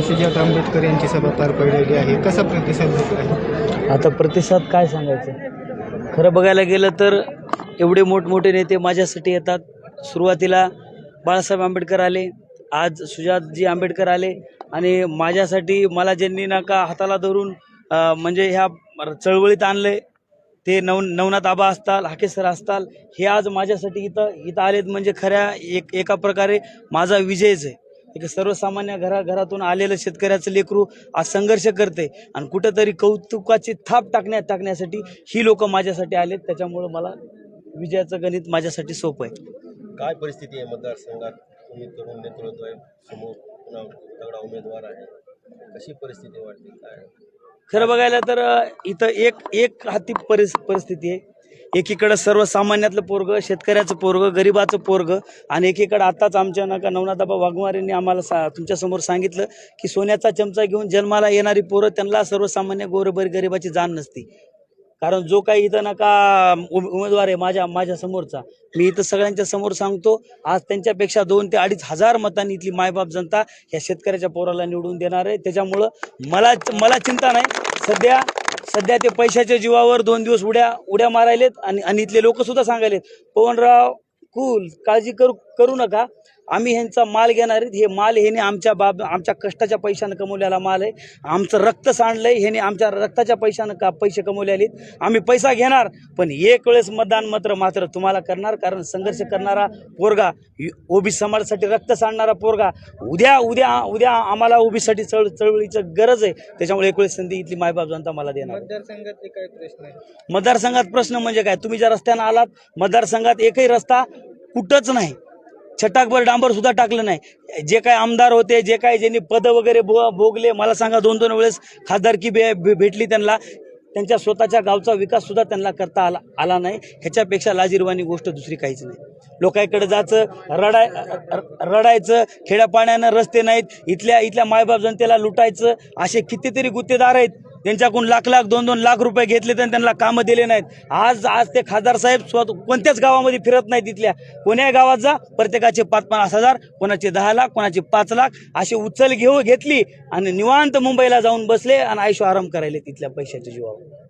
सुजात आंबेडकर यांची सभा पार पडलेली आहे. कसा प्रतिसाद आता प्रतिसाद काय सांगायचं? खरं बघायला गेलं तर एवढे मोठमोठे नेते माझ्यासाठी येतात. सुरुवातीला बाळासाहेब आंबेडकर आले. आज सुजातजी आंबेडकर आले. आणि माझ्यासाठी मला ज्यांनी नाका हाताला धरून म्हणजे ह्या चळवळीत आणले ते नव नवनाथ आबा असताल हाकेसर असताल हे आज माझ्यासाठी इथं इथं आलेत म्हणजे खऱ्या एक एका प्रकारे माझा विजयच आहे. एक सर्वसामान्य घरा घरातून आलेलं शेतकऱ्याचं लेकरू आज संघर्ष करते आणि कुठंतरी कौतुकाची थाप टाकण्यात टाकण्यासाठी ही लोक माझ्यासाठी आलेत. त्याच्यामुळं मला विजयाचं गणित माझ्यासाठी सोपं आहे. काय परिस्थिती आहे मतदारसंघात? तुम्ही तरुण नेतृत्व आहे समोर पुन्हा तगडा उमेदवार आहे. कशी परिस्थिती वाटते? काय? खरं बघायला तर इथं एक एक हाती परिस परिस्थिती आहे. एकीकडं सर्वसामान्यातलं पोरग शेतकऱ्याचं पोरग गरिबाचं पोरग आणि एकीकडं आताच आमच्या नका नवनाथाबा वाघमारेंनी आम्हाला सा तुमच्यासमोर सांगितलं की सोन्याचा चमचा घेऊन जन्माला येणारी पोरं त्यांना सर्वसामान्य गोरबरी गरिबाची जाण नसती. कारण जो काही इथं नका उमेदवार आहे माझ्या माझ्या समोरचा मी इथं सगळ्यांच्या समोर सांगतो आज त्यांच्यापेक्षा दोन ते अडीच हजार मतांनी इथली मायबाप जनता ह्या शेतकऱ्याच्या पोराला निवडून देणार आहे. त्याच्यामुळं मला मला चिंता नाही. सध्या सध्या ते पैशाच्या जीवावर दोन दिवस उड्या उड्या मारायलेत आणि आणि इथले लोक सुद्धा सांगायलेत पवनराव कुल काळजी करू करू नका. आम्ही ह्यांचा माल घेणार आहेत. हे माल ह्याने आमच्या बाब आमच्या कष्टाच्या पैशानं कमवलेला माल आहे. आमचं रक्त सांडलंय ह्याने आमच्या रक्ताच्या पैशानं का पैसे कमवले आलेत आम्ही पैसा घेणार पण एक वेळेस मतदान मात्र मात्र तुम्हाला करणार कारण संघर्ष करणारा पोरगा ओबी समाजासाठी रक्त सांडणारा पोरगा उद्या उद्या उद्या आम्हाला ओबीसाठी चळ चळवळीचं गरज आहे. त्याच्यामुळे एक वेळेस संधी इथली मायबाप जनता मला देणार. मतदारसंघातले काय प्रश्न आहे मतदारसंघात प्रश्न म्हणजे काय? तुम्ही ज्या रस्त्यानं आलात मतदारसंघात एकही रस्ता कुठंच नाही. छटाकभर डांबर सुद्धा टाकलं नाही. जे काय आमदार होते जे काय ज्यांनी पद वगैरे भो भोगले मला सांगा दोन दोन वेळेस खासदारकी भे भे- भेटली त्यांना त्यांच्या स्वतःच्या गावचा विकास सुद्धा त्यांना करता आला आला नाही. ह्याच्यापेक्षा लाजिरवाणी गोष्ट दुसरी काहीच नाही. लोकांकडे जायचं रडाय रडायचं खेड्यापाण्यानं रस्ते नाहीत इथल्या इथल्या मायबाप जनतेला लुटायचं असे कितीतरी गुत्तेदार आहेत. त्यांच्याकडून लाख लाख दोन दोन लाख रुपये घेतले तर त्यांना कामं दिले नाहीत. आज आज ते खासदार साहेब स्वतः कोणत्याच गावामध्ये फिरत नाहीत तिथल्या. कोण्याही गावात जा प्रत्येकाचे पाच पन्नास हजार कोणाचे दहा लाख कोणाचे पाच लाख अशी उचल घेऊ घेतली आणि निवांत मुंबईला जाऊन बसले आणि आयुष्य आराम करायले तिथल्या पैशाच्या जीवावर.